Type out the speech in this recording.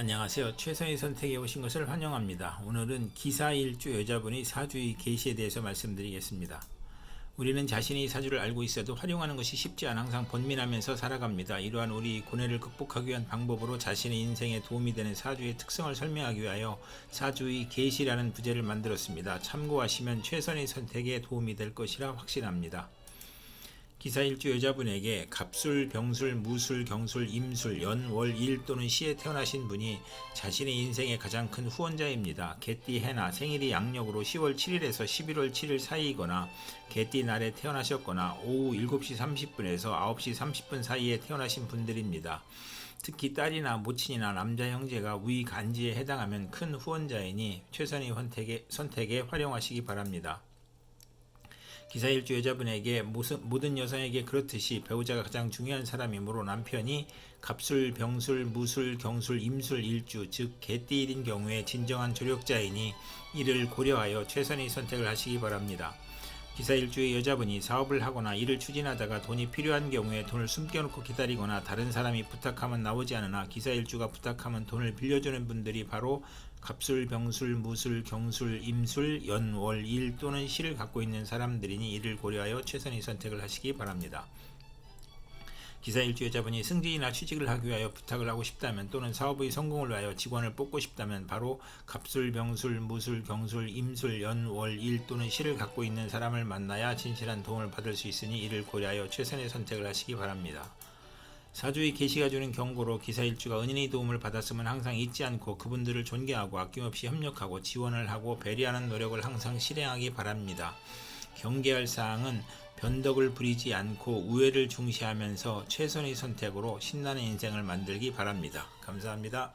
안녕하세요. 최선의 선택에 오신 것을 환영합니다. 오늘은 기사 일주 여자분의 사주의 계시에 대해서 말씀드리겠습니다. 우리는 자신이 사주를 알고 있어도 활용하는 것이 쉽지 않아 항상 번민하면서 살아갑니다. 이러한 우리 고뇌를 극복하기 위한 방법으로 자신의 인생에 도움이 되는 사주의 특성을 설명하기 위하여 사주의 계시라는 부제를 만들었습니다. 참고하시면 최선의 선택에 도움이 될 것이라 확신합니다. 기사 일주 여자분에게 갑술, 병술, 무술, 경술, 임술, 연, 월, 일 또는 시에 태어나신 분이 자신의 인생의 가장 큰 후원자입니다. 개띠 해나 생일이 양력으로 10월 7일에서 11월 7일 사이이거나 개띠 날에 태어나셨거나 오후 7시 30분에서 9시 30분 사이에 태어나신 분들입니다. 특히 딸이나 모친이나 남자 형제가 위 간지에 해당하면 큰 후원자이니 최선의 선택에, 선택에 활용하시기 바랍니다. 기사 일주 여자분에게 모습- 모든 여성에게 그렇듯이 배우자가 가장 중요한 사람이므로 남편이 갑술, 병술, 무술, 경술, 임술 일주 즉 개띠일인 경우에 진정한 조력자이니 이를 고려하여 최선의 선택을 하시기 바랍니다. 기사 일주의 여자분이 사업을 하거나 일을 추진하다가 돈이 필요한 경우에 돈을 숨겨놓고 기다리거나 다른 사람이 부탁하면 나오지 않으나 기사 일주가 부탁하면 돈을 빌려주는 분들이 바로 갑술, 병술, 무술, 경술, 임술, 연, 월, 일 또는 시를 갖고 있는 사람들이니 이를 고려하여 최선의 선택을 하시기 바랍니다. 기사 일주 여자분이 승진이나 취직을 하기 위하여 부탁을 하고 싶다면 또는 사업의 성공을 위하여 직원을 뽑고 싶다면 바로 갑술, 병술, 무술, 경술, 임술, 연, 월, 일 또는 시를 갖고 있는 사람을 만나야 진실한 도움을 받을 수 있으니 이를 고려하여 최선의 선택을 하시기 바랍니다. 사주의 계시가 주는 경고로 기사 일주가 은인의 도움을 받았으면 항상 잊지 않고 그분들을 존경하고 아낌없이 협력하고 지원을 하고 배려하는 노력을 항상 실행하기 바랍니다. 경계할 사항은 변덕을 부리지 않고 우애를 중시하면서 최선의 선택으로 신나는 인생을 만들기 바랍니다. 감사합니다.